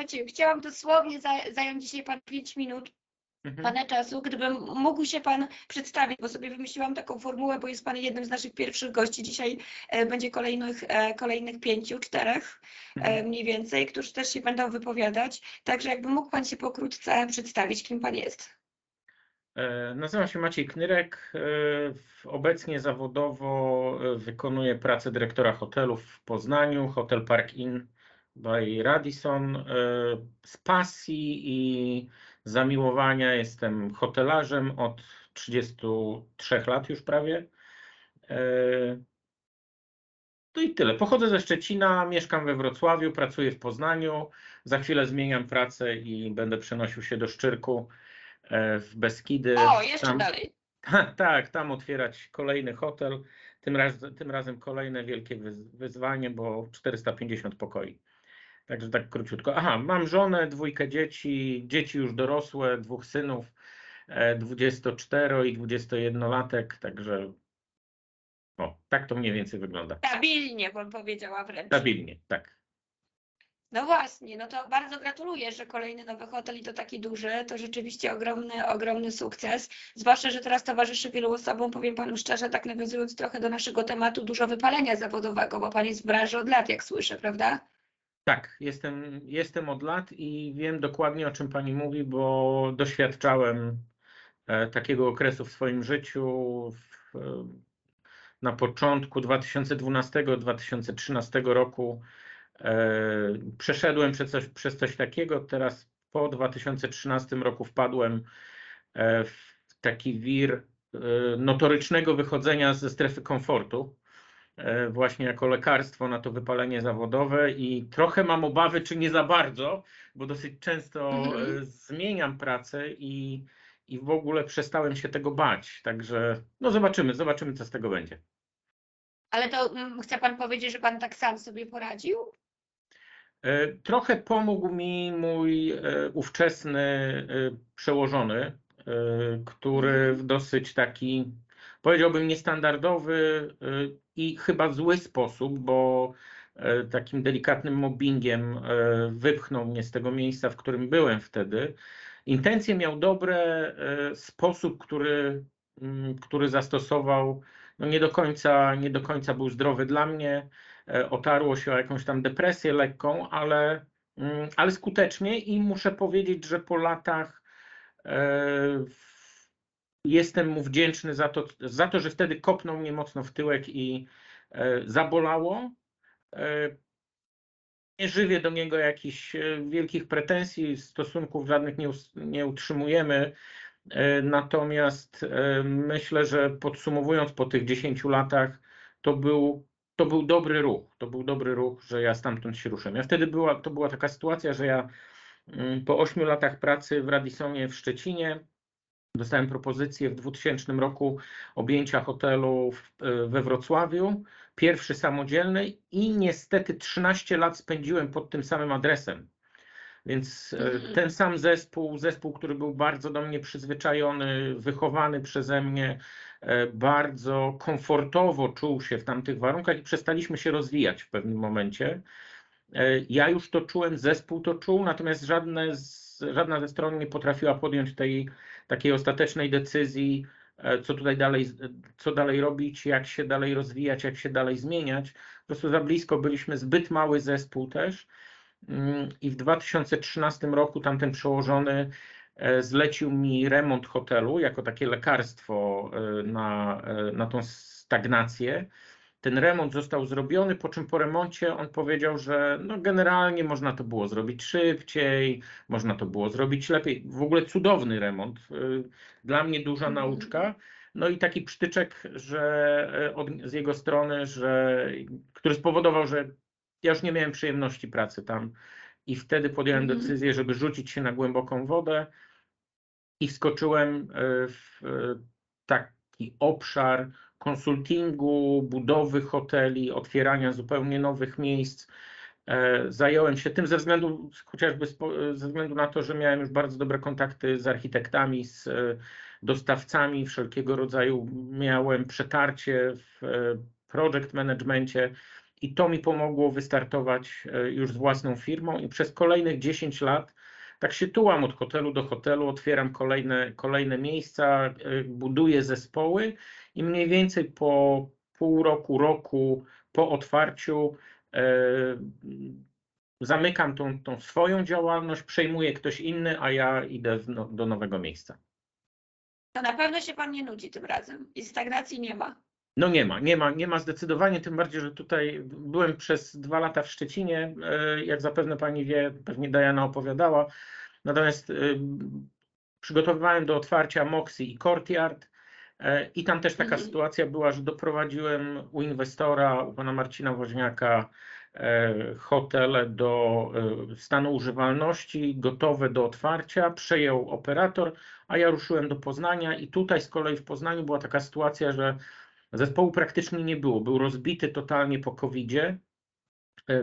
Macieju, chciałam dosłownie za, zająć dzisiaj Pan 5 minut Mhm. Pana czasu, gdybym mógł się Pan przedstawić, bo sobie wymyśliłam taką formułę, bo jest Pan jednym z naszych pierwszych gości. Dzisiaj e, będzie kolejnych, e, kolejnych pięciu, czterech e, Mhm. mniej więcej, którzy też się będą wypowiadać. Także jakby mógł Pan się pokrótce przedstawić, kim Pan jest. Nazywam się Maciej Knyrek. Obecnie zawodowo wykonuję pracę dyrektora hotelu w Poznaniu, Hotel Park Inn by Radisson. E, Z pasji i zamiłowania jestem hotelarzem od 33 lat już prawie. E, To i tyle. Pochodzę ze Szczecina, mieszkam we Wrocławiu, pracuję w Poznaniu. Za chwilę zmieniam pracę i będę przenosił się do Szczyrku e, w Beskidy. O, jeszcze Tam- dalej. Ta- Tak, tam otwierać kolejny hotel. Tym, raz, tym razem kolejne wielkie wyz- wyzwanie, bo 450 pokoi. Także tak króciutko. Aha, mam żonę, dwójkę dzieci, dzieci już dorosłe, dwóch synów, e, 24 i 21-latek, także o, tak to mniej więcej wygląda. Stabilnie, bym powiedziała wręcz. Stabilnie, tak. No właśnie, no to bardzo gratuluję, że kolejny nowy hotel i to taki duży, to rzeczywiście ogromny, ogromny sukces. Zwłaszcza, że teraz towarzyszy wielu osobom, powiem panu szczerze, tak nawiązując trochę do naszego tematu, dużo wypalenia zawodowego, bo pan jest w branży od lat, jak słyszę, prawda? Tak, jestem, jestem od lat i wiem dokładnie o czym pani mówi, bo doświadczałem e, takiego okresu w swoim życiu. W, e, na początku 2012-2013 roku e, przeszedłem przez coś, przez coś takiego. Teraz po 2013 roku wpadłem w taki wir notorycznego wychodzenia ze strefy komfortu właśnie jako lekarstwo na to wypalenie zawodowe i trochę mam obawy, czy nie za bardzo, bo dosyć często Mhm. e, zmieniam pracę i, i w ogóle przestałem się tego bać. Także no zobaczymy, zobaczymy, co z tego będzie. Ale to mm, chce pan powiedzieć, że pan tak sam sobie poradził? E, Trochę pomógł mi mój e, ówczesny e, przełożony, e, który w dosyć taki, powiedziałbym, niestandardowy e, i chyba zły sposób, bo e, takim delikatnym mobbingiem e, wypchnął mnie z tego miejsca, w którym byłem wtedy. Intencje miał dobre, e, sposób, który, mm, który zastosował, no nie do końca, nie do końca był zdrowy dla mnie otarło się o jakąś tam depresję lekką, ale, mm, ale skutecznie i muszę powiedzieć, że po latach w- jestem mu wdzięczny za to, za to, że wtedy kopnął mnie mocno w tyłek i e, zabolało. E, Nie żywię do niego jakichś e, wielkich pretensji, stosunków żadnych nie, nie utrzymujemy. Natomiast myślę, że podsumowując po tych 10 latach, to był, to był dobry ruch. To był dobry ruch, że ja stamtąd się ruszyłem. Ja wtedy była, to była taka sytuacja, że ja mm, po 8 latach pracy w Radisonie w Szczecinie dostałem propozycję w 2000 roku objęcia hotelu w, e, we Wrocławiu. Pierwszy samodzielny i niestety 13 lat spędziłem pod tym samym adresem. Więc e, Mhm. ten sam zespół, zespół, który był bardzo do mnie przyzwyczajony, wychowany przeze mnie, e, bardzo komfortowo czuł się w tamtych warunkach i przestaliśmy się rozwijać w pewnym momencie. Ja już to czułem, zespół to czuł, natomiast żadne z, żadna ze stron nie potrafiła podjąć tej takiej ostatecznej decyzji, e, co tutaj dalej, co dalej robić, jak się dalej rozwijać, jak się dalej zmieniać. Po prostu za blisko byliśmy, zbyt mały zespół też. Mm, I w 2013 roku tamten przełożony e, zlecił mi remont hotelu jako takie lekarstwo e, na, e, na tą stagnację. Ten remont został zrobiony, po czym po remoncie on powiedział, że no generalnie można to było zrobić szybciej, można to było zrobić lepiej. W ogóle cudowny remont. y, Dla mnie duża Mhm. nauczka. No i taki przytyczek, że e, od, z jego strony, że, który spowodował, że ja już nie miałem przyjemności pracy tam. I wtedy podjąłem Mhm. decyzję, żeby rzucić się na głęboką wodę i wskoczyłem e, w e, taki obszar konsultingu, budowy hoteli, otwierania zupełnie nowych miejsc. E, Zająłem się tym ze względu, chociażby ze względu na to, że miałem już bardzo dobre kontakty z architektami, z e, dostawcami wszelkiego rodzaju. Miałem przetarcie w e, project managemencie i to mi pomogło wystartować już z własną firmą i przez kolejnych 10 lat tak się tułam od hotelu do hotelu, otwieram kolejne, kolejne miejsca, buduję zespoły i mniej więcej po pół roku, roku po otwarciu e, zamykam tą, tą swoją działalność, przejmuje ktoś inny, a ja idę no, do nowego miejsca. To na pewno się pan nie nudzi tym razem i stagnacji nie ma. No nie ma, nie ma, nie ma zdecydowanie, tym bardziej, że tutaj byłem przez dwa lata w Szczecinie, e, jak zapewne pani wie, pewnie Diana opowiadała, natomiast e, przygotowywałem do otwarcia Moxie i Courtyard i tam też taka Mhm. sytuacja była, że doprowadziłem u inwestora, u pana Marcina Woźniaka hotele do stanu używalności, gotowe do otwarcia, przejął operator, a ja ruszyłem do Poznania i tutaj z kolei w Poznaniu była taka sytuacja, że Zespołu praktycznie nie było. Był rozbity totalnie po COVID-zie. E,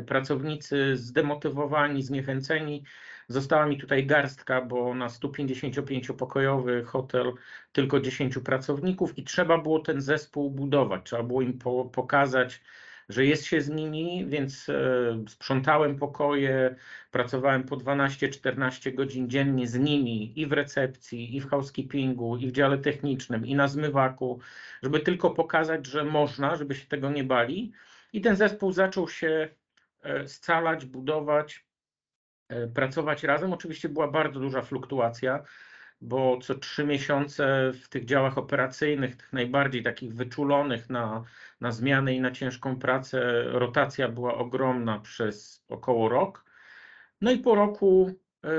Pracownicy zdemotywowani, zniechęceni. Została mi tutaj garstka, bo na 155-pokojowy hotel tylko 10 pracowników i trzeba było ten zespół budować. Trzeba było im po, pokazać, że jest się z nimi, więc e, sprzątałem pokoje, pracowałem po 12-14 godzin dziennie z nimi i w recepcji, i w housekeepingu, i w dziale technicznym, i na zmywaku, żeby tylko pokazać, że można, żeby się tego nie bali. I ten zespół zaczął się e, scalać, budować, e, pracować razem. Oczywiście była bardzo duża fluktuacja, bo co trzy miesiące w tych działach operacyjnych, tych najbardziej takich wyczulonych na, na zmiany i na ciężką pracę, rotacja była ogromna przez około rok. No i po roku e,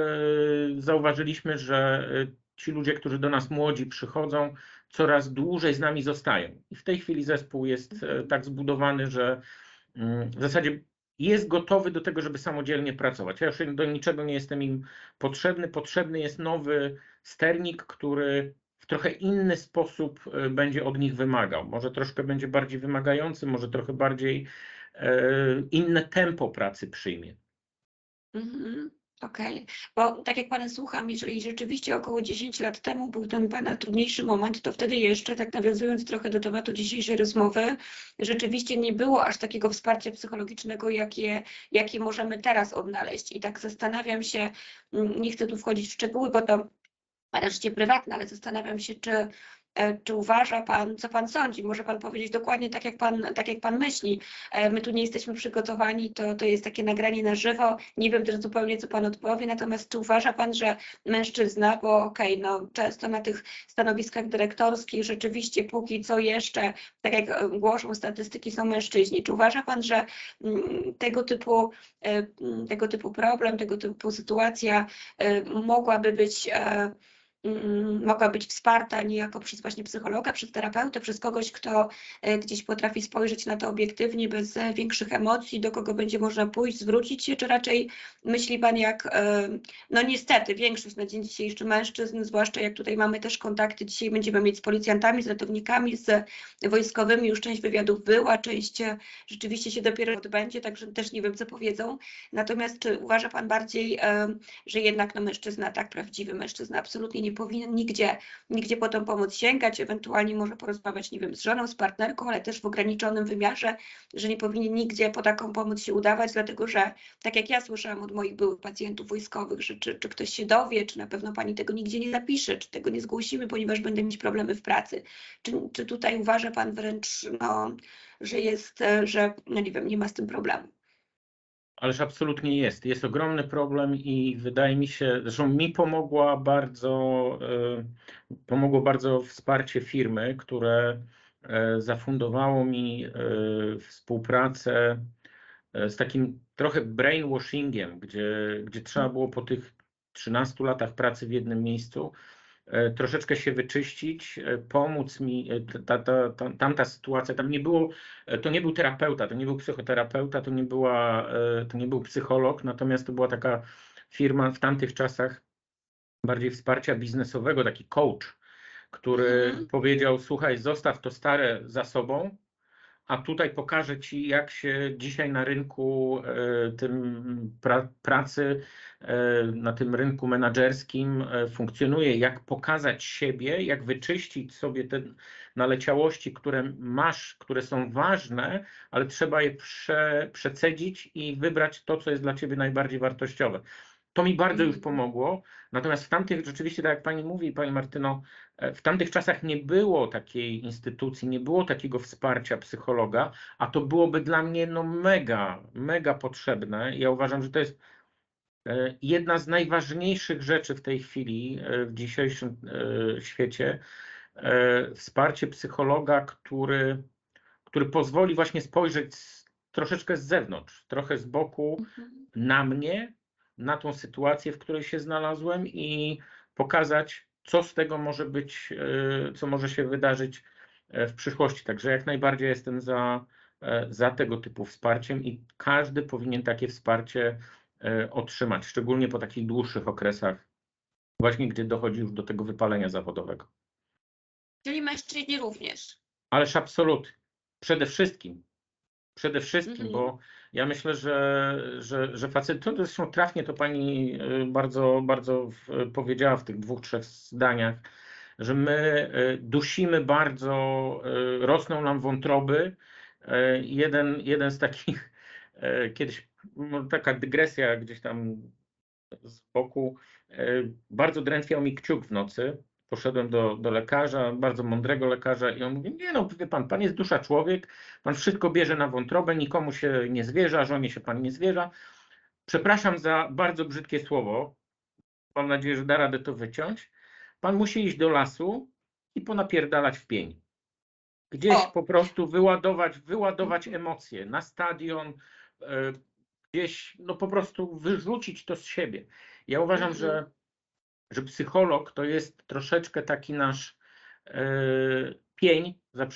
zauważyliśmy, że e, ci ludzie, którzy do nas młodzi przychodzą, coraz dłużej z nami zostają. I w tej chwili zespół jest e, tak zbudowany, że mm, w zasadzie jest gotowy do tego, żeby samodzielnie pracować. Ja już do niczego nie jestem im potrzebny. Potrzebny jest nowy sternik, który w trochę inny sposób e, będzie od nich wymagał. Może troszkę będzie bardziej wymagający, może trochę bardziej e, inne tempo pracy przyjmie. Mhm. Okej, bo tak jak Pana słucham, jeżeli rzeczywiście około 10 lat temu był ten Pana trudniejszy moment, to wtedy jeszcze, tak nawiązując trochę do tematu dzisiejszej rozmowy, rzeczywiście nie było aż takiego wsparcia psychologicznego, jakie, jakie możemy teraz odnaleźć. I tak zastanawiam się, mm, nie chcę tu wchodzić w szczegóły, bo to Pana prywatne, ale zastanawiam się, czy, czy uważa Pan, co Pan sądzi? Może Pan powiedzieć dokładnie tak, jak Pan, tak jak pan myśli. E, My tu nie jesteśmy przygotowani, to, to jest takie nagranie na żywo. Nie wiem też zupełnie, co Pan odpowie, natomiast czy uważa Pan, że mężczyzna, bo okej, no często na tych stanowiskach dyrektorskich rzeczywiście póki co jeszcze, tak jak e, głoszą statystyki, są mężczyźni. Czy uważa Pan, że mm, tego typu, e, mm, tego typu problem, tego typu sytuacja e, mogłaby być e, mogła być wsparta niejako przez właśnie psychologa, przez terapeutę, przez kogoś, kto e, gdzieś potrafi spojrzeć na to obiektywnie, bez e, większych emocji, do kogo będzie można pójść, zwrócić się, czy raczej myśli Pan jak, e, no niestety, większość na dzień dzisiejszy mężczyzn, zwłaszcza jak tutaj mamy też kontakty, dzisiaj będziemy mieć z policjantami, z ratownikami, z wojskowymi, już część wywiadów była, część rzeczywiście się dopiero odbędzie, także też nie wiem, co powiedzą. Natomiast czy uważa Pan bardziej, że jednak no, mężczyzna, tak prawdziwy mężczyzna, absolutnie nie powinien nigdzie, nigdzie po tą pomoc sięgać, ewentualnie może porozmawiać, nie wiem, z żoną, z partnerką, ale też w ograniczonym wymiarze, że nie powinien nigdzie po taką pomoc się udawać, dlatego że, tak jak ja słyszałam od moich byłych pacjentów wojskowych, że czy, czy ktoś się dowie, czy na pewno Pani tego nigdzie nie zapisze, czy tego nie zgłosimy, ponieważ będę mieć problemy w pracy. Czy, czy tutaj uważa Pan wręcz, no, że jest, e, że, no nie wiem, nie ma z tym problemu? Ależ absolutnie jest. Jest ogromny problem i wydaje mi się, zresztą mi pomogła bardzo, e, pomogło bardzo wsparcie firmy, które e, zafundowało mi e, współpracę z takim trochę brainwashingiem, gdzie, gdzie trzeba było po tych 13 latach pracy w jednym miejscu troszeczkę się wyczyścić, e, pomóc mi, e, ta, ta, ta, tamta sytuacja, tam nie było, e, to nie był terapeuta, to nie był psychoterapeuta, to nie, była, e, to nie był psycholog, natomiast to była taka firma w tamtych czasach bardziej wsparcia biznesowego, taki coach, który Mhm. powiedział, słuchaj, zostaw to stare za sobą, a tutaj pokażę Ci, jak się dzisiaj na rynku e, tym pra, pracy, e, na tym rynku menedżerskim e, funkcjonuje, jak pokazać siebie, jak wyczyścić sobie te naleciałości, które masz, które są ważne, ale trzeba je prze, przecedzić i wybrać to, co jest dla Ciebie najbardziej wartościowe. To mi bardzo już Mhm. pomogło. Natomiast w tamtych, rzeczywiście, tak jak Pani mówi, Pani Martyno, e, w tamtych czasach nie było takiej instytucji, nie było takiego wsparcia psychologa, a to byłoby dla mnie no mega, mega potrzebne. Ja uważam, że to jest e, jedna z najważniejszych rzeczy w tej chwili, e, w dzisiejszym świecie. Wsparcie psychologa, który, który pozwoli właśnie spojrzeć troszeczkę z zewnątrz, trochę z boku Mhm. na mnie, na tą sytuację, w której się znalazłem i pokazać, co z tego może być, e, co może się wydarzyć e, w przyszłości. Także jak najbardziej jestem za, e, za tego typu wsparciem i każdy powinien takie wsparcie otrzymać, szczególnie po takich dłuższych okresach, właśnie gdy dochodzi już do tego wypalenia zawodowego. Czyli mężczyźni również. Ależ absolutnie. Przede wszystkim. Przede wszystkim, Mhm. bo ja myślę, że, że, że facet, to zresztą trafnie to pani y, bardzo, bardzo powiedziała w tych dwóch, trzech zdaniach, że my y, dusimy bardzo, y, rosną nam wątroby. Jeden, jeden z takich, kiedyś no, taka dygresja gdzieś tam z boku, bardzo drętwiał mi kciuk w nocy. Poszedłem do, do lekarza, bardzo mądrego lekarza i on mówi, nie no, wie pan, pan jest dusza człowiek, pan wszystko bierze na wątrobę, nikomu się nie zwierza, żonie się pan nie zwierza. Przepraszam za bardzo brzydkie słowo, mam nadzieję, że da radę to wyciąć. Pan musi iść do lasu i ponapierdalać w pień. Gdzieś O. po prostu wyładować, wyładować emocje na stadion, e, gdzieś no po prostu wyrzucić to z siebie. Ja uważam, Mhm. że, że psycholog to jest troszeczkę taki nasz e, pień, za,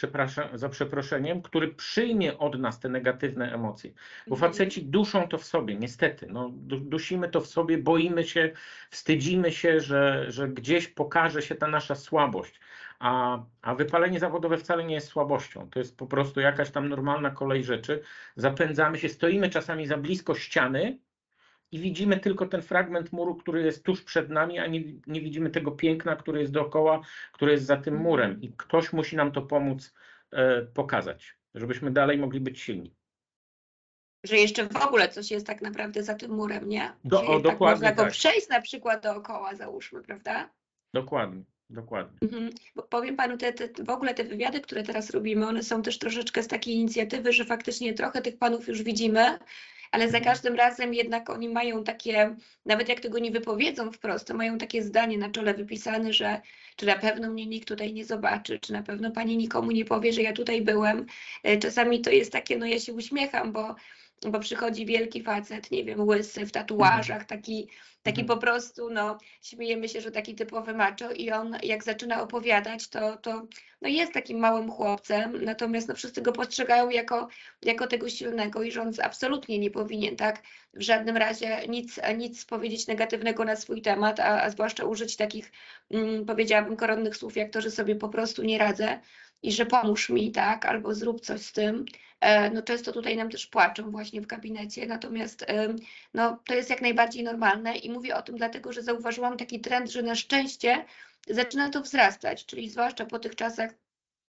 za przeproszeniem, który przyjmie od nas te negatywne emocje. Bo Mhm. faceci duszą to w sobie, niestety. No, du- dusimy to w sobie, boimy się, wstydzimy się, że, że gdzieś pokaże się ta nasza słabość. A, a wypalenie zawodowe wcale nie jest słabością. To jest po prostu jakaś tam normalna kolej rzeczy. Zapędzamy się, stoimy czasami za blisko ściany i widzimy tylko ten fragment muru, który jest tuż przed nami, a nie, nie widzimy tego piękna, które jest dookoła, które jest za tym murem. I ktoś musi nam to pomóc e, pokazać, żebyśmy dalej mogli być silni. Że jeszcze w ogóle coś jest tak naprawdę za tym murem, nie? Do- o, tak dokładnie można go tak. przejść na przykład dookoła, załóżmy, prawda? Dokładnie, dokładnie. Mhm. Bo powiem panu, te, te, w ogóle te wywiady, które teraz robimy, one są też troszeczkę z takiej inicjatywy, że faktycznie trochę tych panów już widzimy, ale za Mhm. każdym razem jednak oni mają takie, nawet jak tego nie wypowiedzą wprost, to mają takie zdanie na czole wypisane, że czy na pewno mnie nikt tutaj nie zobaczy, czy na pewno pani nikomu nie powie, że ja tutaj byłem. E, Czasami to jest takie, no ja się uśmiecham, bo, bo przychodzi wielki facet, nie wiem, łysy w tatuażach, taki, taki Mhm. po prostu, no śmiejemy się, że taki typowy macho i on jak zaczyna opowiadać, to, to no jest takim małym chłopcem, natomiast no wszyscy go postrzegają jako, jako tego silnego i że on absolutnie nie powinien tak w żadnym razie nic, nic powiedzieć negatywnego na swój temat, a, a zwłaszcza użyć takich, mm, powiedziałabym, koronnych słów, jak to, że sobie po prostu nie radzę i że pomóż mi, tak, albo zrób coś z tym. E, No często tutaj nam też płaczą właśnie w gabinecie, natomiast no, to jest jak najbardziej normalne i mówię o tym dlatego, że zauważyłam taki trend, że na szczęście zaczyna to wzrastać, czyli zwłaszcza po tych czasach,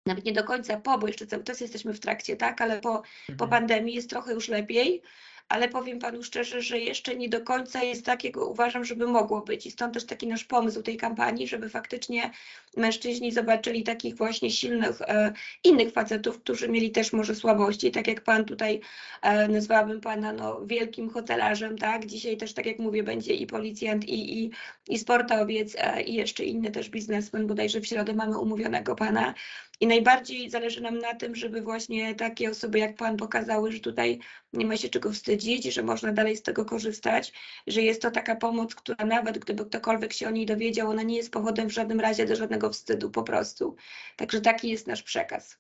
nawet nie do końca po, bo jeszcze cały czas jesteśmy w trakcie, tak, ale po, po Mhm. pandemii jest trochę już lepiej, ale powiem panu szczerze, że jeszcze nie do końca jest tak, jak uważam, żeby mogło być i stąd też taki nasz pomysł tej kampanii, żeby faktycznie mężczyźni zobaczyli takich właśnie silnych e, innych facetów, którzy mieli też może słabości, tak jak pan tutaj e, nazwałabym pana no, wielkim hotelarzem, tak? Dzisiaj też, tak jak mówię, będzie i policjant, i, i, i sportowiec, e, i jeszcze inny też biznesmen, bodajże w środę mamy umówionego pana. I najbardziej zależy nam na tym, żeby właśnie takie osoby jak pan pokazały, że tutaj nie ma się czego wstydzić, że można dalej z tego korzystać, że jest to taka pomoc, która nawet gdyby ktokolwiek się o niej dowiedział, ona nie jest powodem w żadnym razie do żadnego wstydu po prostu. Także taki jest nasz przekaz.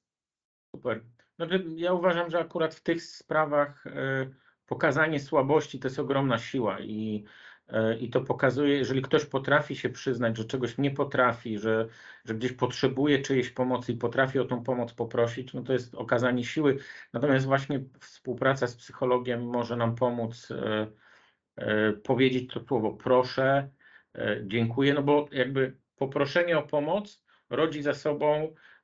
Super. Znaczy, ja uważam, że akurat w tych sprawach e, pokazanie słabości to jest ogromna siła i I to pokazuje, jeżeli ktoś potrafi się przyznać, że czegoś nie potrafi, że, że gdzieś potrzebuje czyjejś pomocy i potrafi o tą pomoc poprosić, no to jest okazanie siły. Natomiast właśnie współpraca z psychologiem może nam pomóc e, e, powiedzieć to słowo proszę, e, dziękuję, no bo jakby poproszenie o pomoc rodzi za sobą e,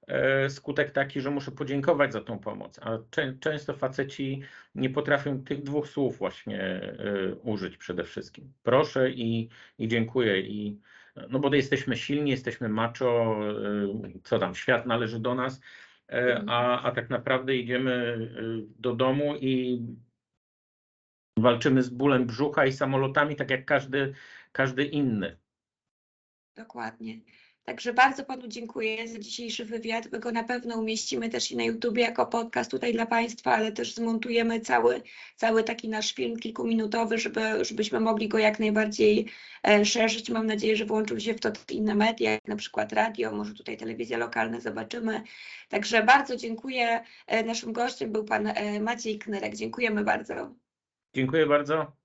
skutek taki, że muszę podziękować za tą pomoc, a czę, często faceci nie potrafią tych dwóch słów właśnie e, użyć przede wszystkim. Proszę i, i dziękuję. I, no bo jesteśmy silni, jesteśmy macho, e, co tam, świat należy do nas, e, a, a tak naprawdę idziemy e, do domu i walczymy z bólem brzucha i samolotami, tak jak każdy, każdy inny. Dokładnie. Także bardzo Panu dziękuję za dzisiejszy wywiad. My go na pewno umieścimy też i na YouTubie jako podcast tutaj dla Państwa, ale też zmontujemy cały, cały taki nasz film kilkuminutowy, żeby, żebyśmy mogli go jak najbardziej e, szerzyć. Mam nadzieję, że włączą się w to inne media, jak na przykład radio, może tutaj telewizja lokalna, zobaczymy. Także bardzo dziękuję. E, Naszym gościem był Pan e, Maciej Knyrek. Dziękujemy bardzo. Dziękuję bardzo.